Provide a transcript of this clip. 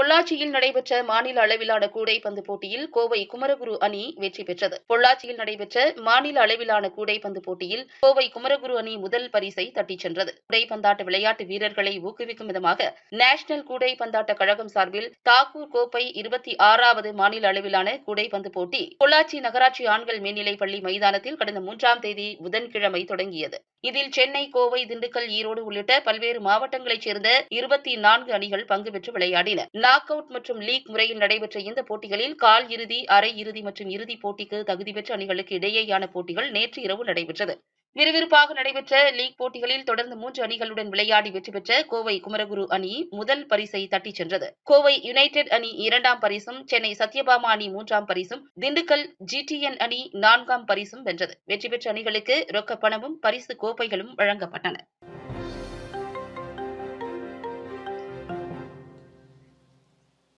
பொள்ளாச்சியில் நடைபெற்ற மாநில அளவிலான கூடைப்பந்து போட்டியில் கோவை குமரகுரு அணி வெற்றி பெற்றது. பொள்ளாச்சியில் நடைபெற்ற மாநில அளவிலான கூடைப்பந்து போட்டியில் கோவை குமரகுரு அணி முதல் பரிசை தட்டிச் சென்றது. கூடைப்பந்தாட்ட விளையாட்டு வீரர்களை ஊக்குவிக்கும் விதமாக நேஷனல் கூடைப்பந்தாட்ட கழகம் சார்பில் தாக்கூர் கோப்பை இருபத்தி ஆறாவது மாநில அளவிலான கூடைப்பந்து போட்டி பொள்ளாச்சி நகராட்சி ஆண்கள் மேல்நிலைப் பள்ளி மைதானத்தில் கடந்த மூன்றாம் தேதி புதன்கிழமை தொடங்கியது. இதில் சென்னை கோவை திண்டுக்கல் ஈரோடு உள்ளிட்ட பல்வேறு மாவட்டங்களைச் சேர்ந்த இருபத்தி நான்கு அணிகள் பங்கு பெற்று விளையாடின. நாக் அவுட் மற்றும் லீக் முறையில் நடைபெற்ற இந்த போட்டிகளில் கால் இறுதி அரை இறுதி மற்றும் இறுதிப் போட்டிக்கு தகுதி பெற்ற அணிகளுக்கு இடையேயான போட்டிகள் நேற்று இரவு நடைபெற்றது. விறுவிறுப்பாக நடைபெற்ற லீக் போட்டிகளில் தொடர்ந்து மூன்று அணிகளுடன் விளையாடி வெற்றி பெற்ற கோவை குமரகுரு அணி முதல் பரிசை தட்டிச் சென்றது. கோவை யுனைடெட் அணி இரண்டாம் பரிசும் சென்னை சத்யபாமா அணி மூன்றாம் பரிசும் திண்டுக்கல் ஜிடிஎன் அணி நான்காம் பரிசும் வென்றது. வெற்றி பெற்ற அணிகளுக்கு ரொக்கப் பணமும் பரிசு கோப்பைகளும் வழங்கப்பட்டன.